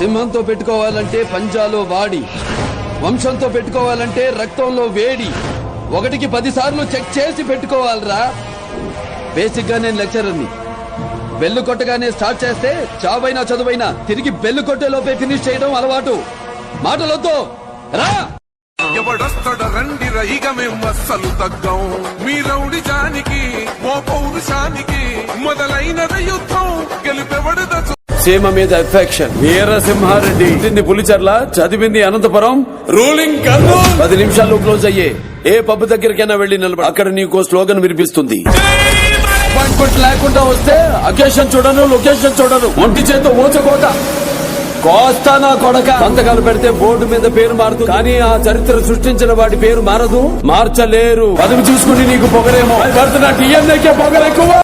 సింహంతో పెట్టుకోవాలంటే పంజాలో వాడి వంశంతో పెట్టుకోవాలంటే రక్తంలో వేడి. ఒకటికి పదిసార్లు చెక్ చేసి పెట్టుకోవాలరా. బేసిక్గా నేను లెక్చరర్ని. బెల్లు కొట్టగానే స్టార్ట్ చేస్తే చావైనా చదువైనా తిరిగి బెల్లు కొట్టే లోపే ఫినిష్ చేయడం అలవాటు. మాటలొద్దు. రా. ఎవడొస్తాడ రండి రైగ మేము అస్సలు తగ్గం. మీ రౌడి జానికి ఓ పౌరుషానికి మొదలైన యుద్ధం. గెలుపెవడద సీమ మీద ఎఫెక్షన్ వీరసింహారెడ్డి. పుట్టింది పులిచర్ల చదివింది అనంతపురం. రూలింగ్ కర్నూలు. పది నిమిషాలు క్లోజ్ అయ్యే. ఏ పబ్ దగ్గరికైనా వెళ్ళి నిలబడి అక్కడ నీకు స్లోగన్ వినిపిస్తుంది. అపాయింట్మెంట్ లేకుండా వస్తే అకేషన్ చూడను లొకేషన్ చూడను. ఒంటి చేత ఊచకోట కోస్తా నా కొడక. సంతకాలు పెడితే బోర్డు మీద పేరు మారదు. కానీ ఆ చరిత్ర సృష్టించిన వాడి పేరు మారదు. మార్చలేరు. పదవి చూసుకుని నీకు పొగరేమో. పడుతున్న టీఎన్ఏకే పొగరెక్కువ.